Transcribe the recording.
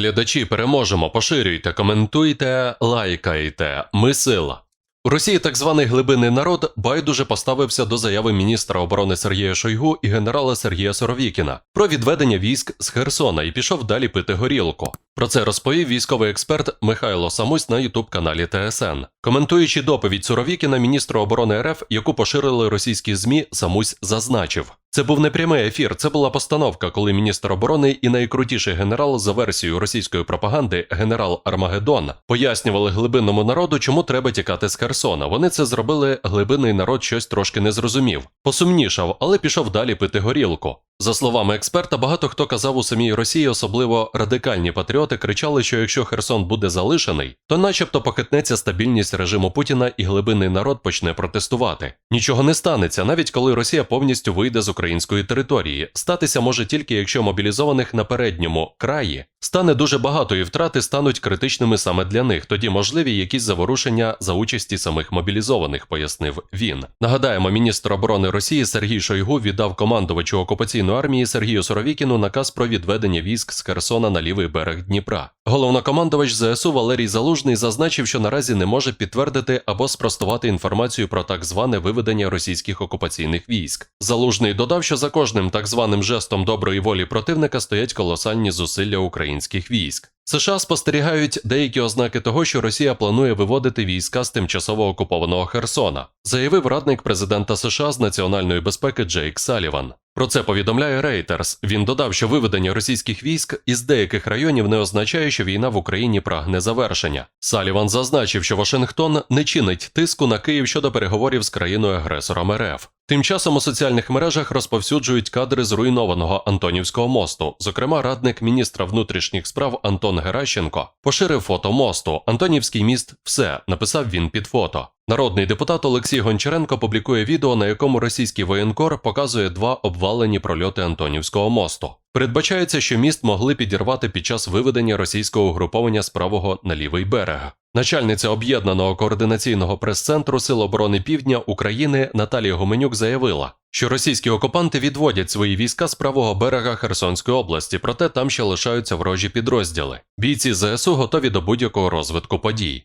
Глядачі переможемо, поширюйте, коментуйте, лайкайте. Ми сила. У Росії так званий глибинний народ байдуже поставився до заяви міністра оборони Сергія Шойгу і генерала Сергія Соровікіна про відведення військ з Херсона і пішов далі пити горілку. Про це розповів військовий експерт Михайло Самусь на ютуб-каналі ТСН. Коментуючи доповідь Суровікіна, міністра оборони РФ, яку поширили російські ЗМІ, Самусь зазначив. Це був не прямий ефір, це була постановка, коли міністр оборони і найкрутіший генерал за версією російської пропаганди, генерал Армагеддон, пояснювали глибинному народу, чому треба тікати з Херсона. Вони це зробили, глибинний народ щось трошки не зрозумів. Посумнішав, але пішов далі пити горілку. За словами експерта, багато хто казав у самій Росії, особливо радикальні патріоти, кричали, що якщо Херсон буде залишений, то начебто похитнеться стабільність режиму Путіна і глибинний народ почне протестувати. Нічого не станеться, навіть коли Росія повністю вийде з української території. Статися може тільки якщо мобілізованих на передньому краї стане дуже багато і втрати стануть критичними саме для них. Тоді можливі якісь заворушення за участі самих мобілізованих, пояснив він. Нагадаємо, міністр оборони Росії Сергій Шойгу віддав командувачу окупаційної армії Сергію Соровікіну наказ про відведення військ з Херсона на лівий берег Дніпра. Головнокомандувач ЗСУ Валерій Залужний зазначив, що наразі не може підтвердити або спростувати інформацію про так зване виведення російських окупаційних військ. Залужний додав, що за кожним так званим жестом доброї волі противника стоять колосальні зусилля українських військ. США спостерігають деякі ознаки того, що Росія планує виводити війська з тимчасово окупованого Херсона, заявив радник президента США з національної безпеки Джейк Саліван. Про це повідомляє Reuters. Він додав, що виведення російських військ із деяких районів не означає, що війна в Україні прагне завершення. Саліван зазначив, що Вашингтон не чинить тиску на Київ щодо переговорів з країною-агресором РФ. Тим часом у соціальних мережах розповсюджують кадри зруйнованого Антонівського мосту. Зокрема, радник міністра внутрішніх справ Антон Геращенко поширив фото мосту. Антонівський міст все написав він під фото. Народний депутат Олексій Гончаренко публікує відео, на якому російський воєнкор показує два обвалені прольоти Антонівського мосту. Передбачається, що міст могли підірвати під час виведення російського угруповання з правого на лівий берег. Начальниця об'єднаного координаційного прес-центру Сил оборони Півдня України Наталія Гуменюк заявила, що російські окупанти відводять свої війська з правого берега Херсонської області, проте там ще лишаються ворожі підрозділи. Бійці ЗСУ готові до будь-якого розвитку подій.